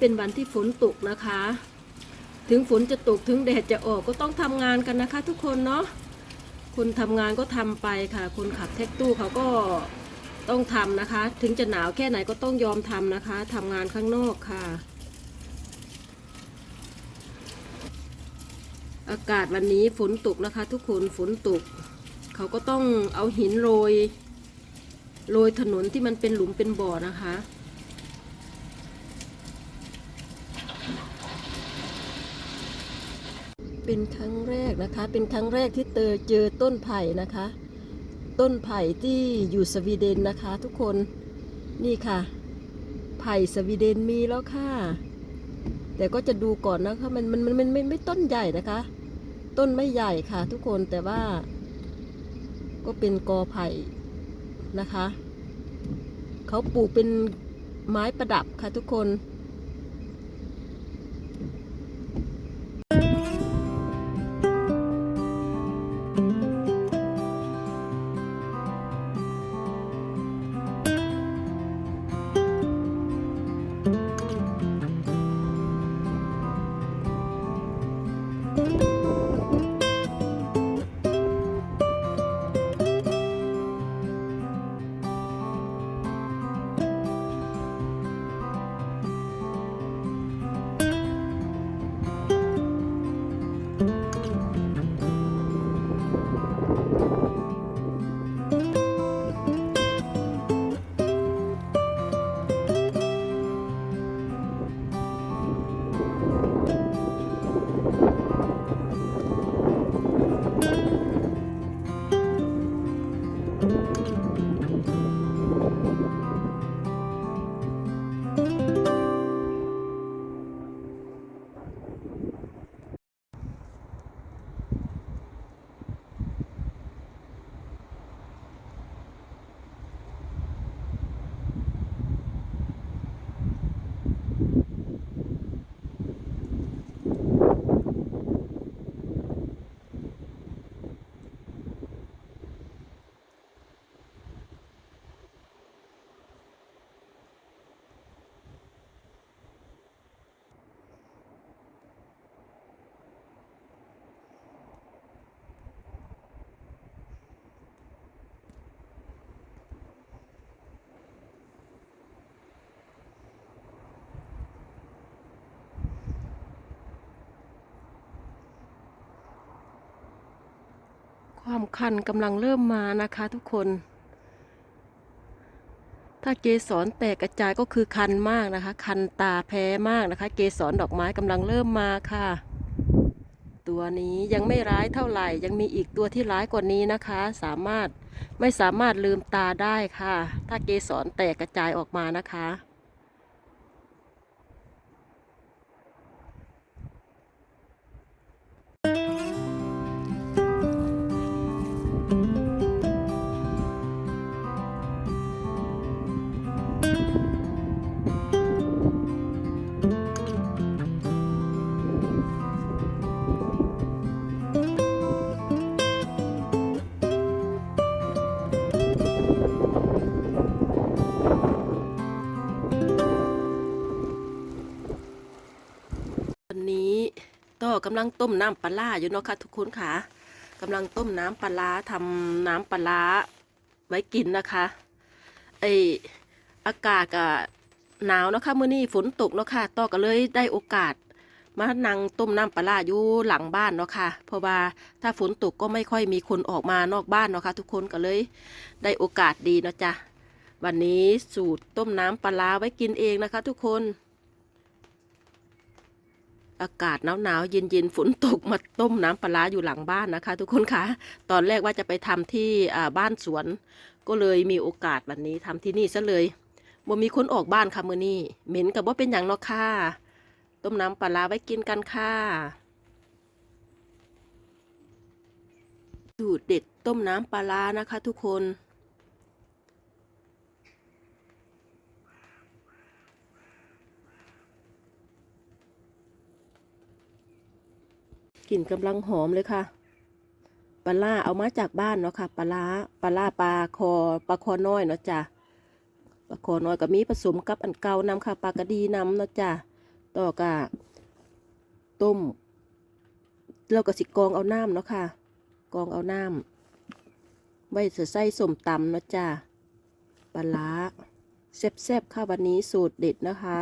เป็นวันที่ฝนตกนะคะ ถึงฝนจะตกถึงแดดจะออกก็ต้องทำงานกันนะคะ ทุกคนเนาะคนทำงานก็ทำไปค่ะ คนขับแท็กตู้เขาก็ต้องทำนะคะ ถึงจะหนาวแค่ไหนก็ต้องยอมทำนะคะทำงานข้างนอกค่ะ อากาศวันนี้ฝนตกนะคะ ทุกคนฝนตก เขาก็ต้องเอาหินโรยโรยถนนที่มันเป็นหลุมเป็นบ่อนะคะ เป็นครั้งแรกนะคะ เป็นครั้งแรกที่เตอเจอต้นไผ่นะคะ ต้นไผ่ที่อยู่สวีเดนนะคะ ทุกคนนี่ค่ะ ไผ่สวีเดนมีแล้วค่ะ แต่ก็จะดูก่อนนะคะมันมันมันมันไม่ไม่ต้นใหญ่นะคะ ต้นไม่ใหญ่ค่ะ ทุกคนแต่ว่า ก็เป็นกอไผ่นะคะเขาปลูกเป็นไม้ประดับค่ะทุกคนามคันกำลังเริ่มมานะคะทุกคน ถ้าเกสรแตกกระจายก็คือคันมากนะคะ คันตาแพ้มากนะคะ เกสรดอกไม้กำลังเริ่มมาค่ะ ตัวนี้ยังไม่ร้ายเท่าไหร่ ยังมีอีกตัวที่ร้ายกว่านี้นะคะ สามารถไม่สามารถลืมตาได้ค่ะ ถ้าเกสรแตกกระจายออกมานะคะ ก็กำลังต้มน้ำปลาร้าอยู่เนาะค่ะทุกคนค่ะกำลังต้มน้ำปลาร้าทำน้ำปลาไว้กินนะคะไออากาศก็หนาวเนาะค่ะเมื่อนี้ฝนตกเนาะค่ะต่อก็เลยได้โอกาส มานั่งต้มน้ำปลาร้าอยู่หลังบ้านเนาะค่ะ เพราะว่าถ้าฝนตกก็ไม่ค่อยมีคนออกมานอกบ้านเนาะค่ะทุกคนก็เลยได้โอกาสดีเนาะจ้ะวันนี้สูตรต้มน้ำปลาไว้กินเองนะคะ ทุกคน อากาศหนาวๆเย็นๆฝนตกมาต้มน้ำปลาอยู่หลังบ้านนะคะ ทุกคนคะตอนแรกว่าจะไปทำที่บ้านสวน ก็เลยมีโอกาสวันนี้ทำที่นี่ซะเลยบ่มีคนออกบ้านค่ะมือนี้เหม็นกับว่าเป็นอย่างนาะค่ะต้มน้ำปลาไว้กินกันค่ะสูตรเด็ดต้มน้ำปลานะคะ ทุกคน กลิ่นกำลังหอมเลยค่ะปลาล่าเอามาจากบ้านเนาะค่ะปลาล่าปลาปลาคอปลาคอน้อยเนาะจ้ะปลาคอน้อยก็มีผสมกับอันเก่านำค่ะปลากระดีนำเนาะจ้ะต่อกะต้มแล้วก็สิกองเอาน้ำเนาะค่ะ กองเอาน้ำไว้จะใส่ส้มตำเนาะจ้าปลาร้าแซ่บๆค่ะวันนี้สูตรเด็ดนะคะ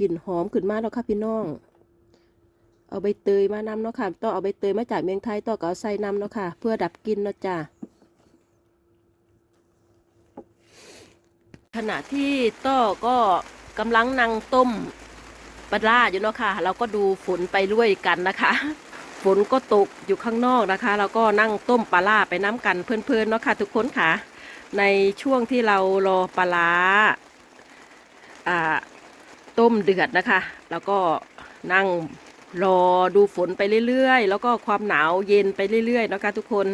กลิ่นหอมขึ้นมาแล้วค่ะพี่น้อง เอาใบเตยมานำเนาะค่ะต้อเอาใบเตยมาจากเมืองไทยต้อก็เอาใส่นำเนาะค่ะ เพื่อดับกลิ่นเนาะจ้าขณะที่ต้อก็กำลังนั่งต้มปลาร้าอยู่เนาะค่ะ เราก็ดูฝนไปด้วยกันนะคะ ฝนก็ตกอยู่ข้างนอกนะคะ เราก็นั่งต้มปลาร้าไปน้ำกันเพลินๆเนาะค่ะ ทุกคนค่ะ ในช่วงที่เรารอปลา่าอ่า ต้มเดือดนะคะ แล้วก็นั่งรอดูฝนไปเรื่อยๆ แล้วก็ความหนาวเย็นไปเรื่อยๆนะคะทุกคน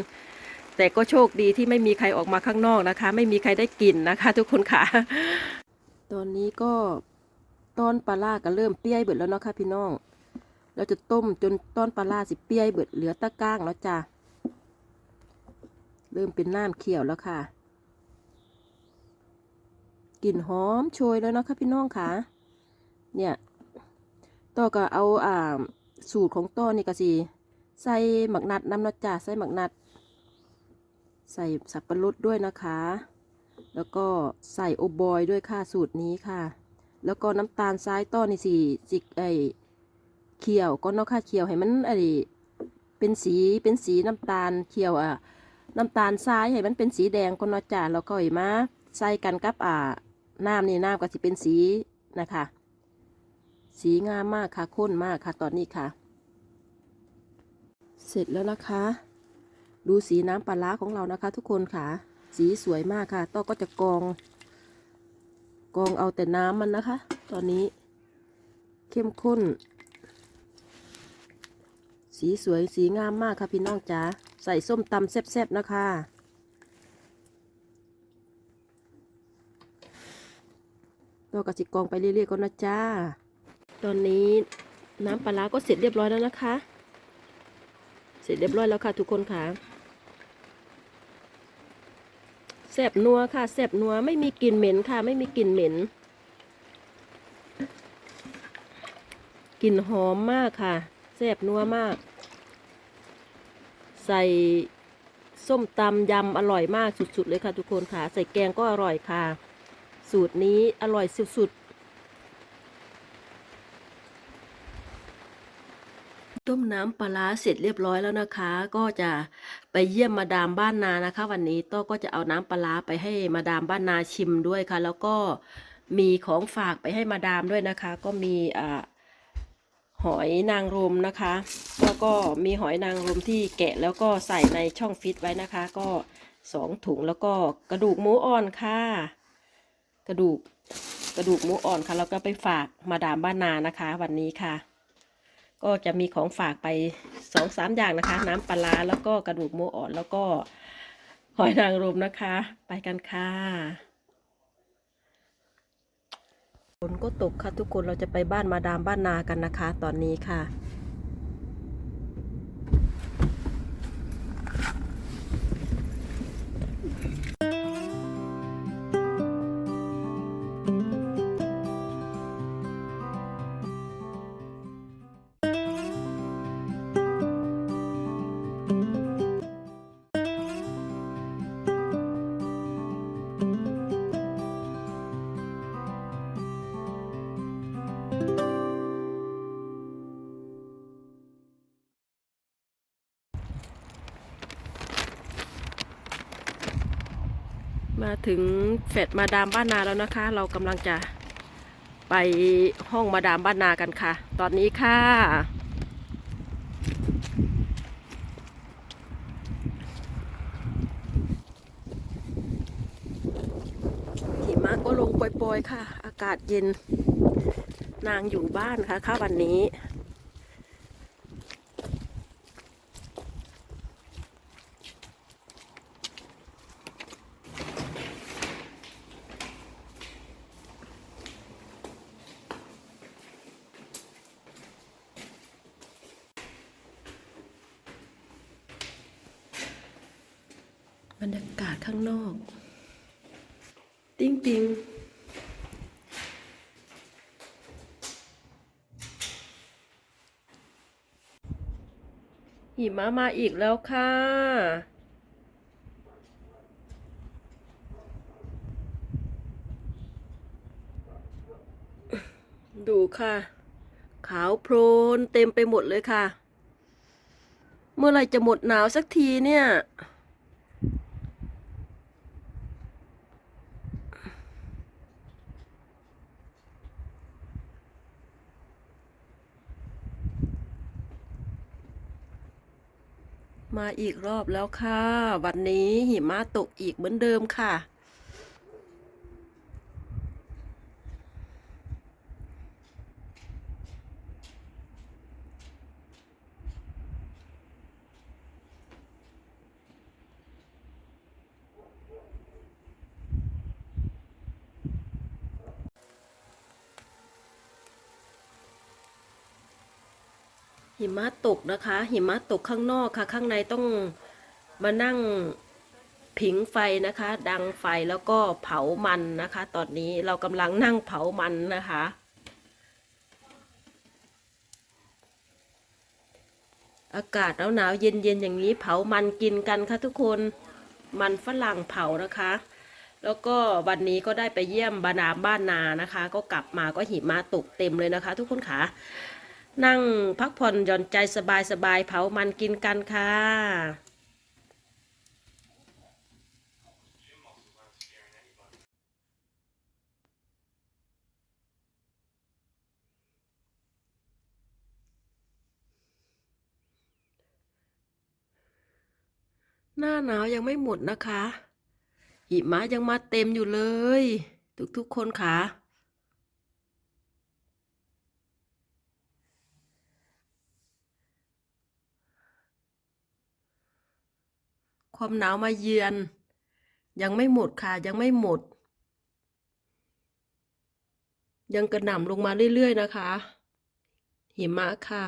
แต่ก็โชคดีที่ไม่มีใครออกมาข้างนอกนะคะ ไม่มีใครได้กลิ่นนะคะ ทุกคนค่ะ ตอนนี้ก็ต้นปลาล่าก็เริ่มเปี้ยเบิดแล้วเนาะค่ะพี่น้อง เราจะต้มจนต้นปลาล่าสิเปี้ยเบิดเหลือตะก้างแล้วจ้ะเริ่มเป็นน้ำเขียวแล้วค่ะกลิ่นหอมโชยแล้วเนาะค่ะพี่น้องค่ะ เนี่ยต่อก็เอาอ่าสูตรของต้อนี่ก็สิใส่หมักนัดน้ำนาะจ้ะใส่หมักนัด ใส่สับปะรดด้วยนะคะ แล้วก็ใส่โอบอยด้วยค่ะสูตรนี้ค่ะ แล้วก็น้ำตาลทรายต้อนนี่สิจิกไอเขียวก็นาะค่ะเขียวให้มันไอเป็นสีเป็นสีน้ำตาลเขียวอะน้ำตาลทรายให้มันเป็นสีแดงก็นาะจ้าแล้วก็อีมาใส่กันกับอ่าน้ำนี่น้ำก็สิเป็นสีนะคะ สีงามมากค่ะข้นมากค่ะตอนนี้ค่ะ เสร็จแล้วนะคะ ดูสีน้ำปลาร้าของเรานะคะ ทุกคนค่ะ สีสวยมากค่ะ ต้อก็จะกอง กองเอาแต่น้ำมันนะคะ ตอนนี้ เข้มข้น สีสวยสีงามมากค่ะพี่น้องจ๋าใส่ส้มตำแซ่บๆนะคะต้อก็จิกองไปเรื่อยๆก่อนนะจ้า ตอนนี้น้ำปลาร้าก็เสร็จเรียบร้อยแล้วนะคะ เสร็จเรียบร้อยแล้วค่ะทุกคนค่ะแสบนัวค่ะแสบนัวไม่มีกลิ่นเหม็นค่ะ ไม่มีกลิ่นเหม็นกลิ่นหอมมากค่ะแสบนัวมาก ใส่ส้มตำยำอร่อยมากสุดๆเลยค่ะทุกคนค่ะ ใส่แกงก็อร่อยค่ะ สูตรนี้อร่อยสุด ต้มน้ำปลาร้าเสร็จเรียบร้อยแล้วนะคะ ก็จะไปเยี่ยมมาดามบ้านนานะคะ วันนี้ต้อก็จะเอาน้ำปลาร้าไปให้มาดามบ้านนาชิมด้วยค่ะ แล้วก็มีของฝากไปให้มาดามด้วยนะคะ ก็มีอ่าหอยนางรมนะคะ แล้วก็มีหอยนางรมที่แกะแล้วก็ใส่ในช่องฟิตไว้นะคะ ก็สองถุงแล้วก็กระดูกหมูอ่อนค่ะ กระดูกกระดูกหมูอ่อนค่ะแล้วก็ไปฝากมาดามบ้านนานะคะ วันนี้ค่ะ ก็จะมีของฝากไปสองสามอย่างนะคะ น้ำปลาแล้วก็กระดูกหมูอ่อนแล้วก็หอยนางรมนะคะ ไปกันค่ะฝนก็ตกค่ะทุกคนเราจะไปบ้านมาดามบ้านนากันนะคะ ตอนนี้ค่ะ มาถึงเฟดมาดามบ้านนาแล้วนะคะ เรากำลังจะไปห้องมาดามบ้านนากันค่ะ ตอนนี้ค่ะ หิมะก็ลงปล่อยๆค่ะ อากาศเย็น นางอยู่บ้านค่ะค่ะวันนี้ รรยากาศข้างนอก ติ้งติงหิมะมาอีกแล้วค่ะ ดูค่ะ ขาวโพลนเต็มไปหมดเลยค่ะ เมื่อไรจะหมดหนาวสักทีเนี่ย มาอีกรอบแล้วค่ะ วันนี้หิมะตกอีกเหมือนเดิมค่ะ หิมะตกนะคะ หิมะตกข้างนอกค่ะ ข้างในต้องมานั่งผิงไฟนะคะ ดังไฟแล้วก็เผามันนะคะ ตอนนี้เรากำลังนั่งเผามันนะคะ อากาศหนาวๆเย็นๆอย่างนี้เผามันกินกันค่ะทุกคนมันฝรั่งเผานะคะ แล้วก็วันนี้ก็ได้ไปเยี่ยมบานาบ้านนานะคะ ก็กลับมาก็หิมะตกเต็มเลยนะคะ ทุกคนค่ะ นั่งพักผ่อนหย่อนใจสบายสบายๆเผามันกินกันค่ะหน้าหนาวยังไม่หมดนะคะ หิมะยังมาเต็มอยู่เลย ทุกๆคนค่ะ ความหนาวมาเยือน ยังไม่หมดค่ะ ยังไม่หมด ยังกระหน่ำลงมาเรื่อยๆนะคะ หิมะค่ะ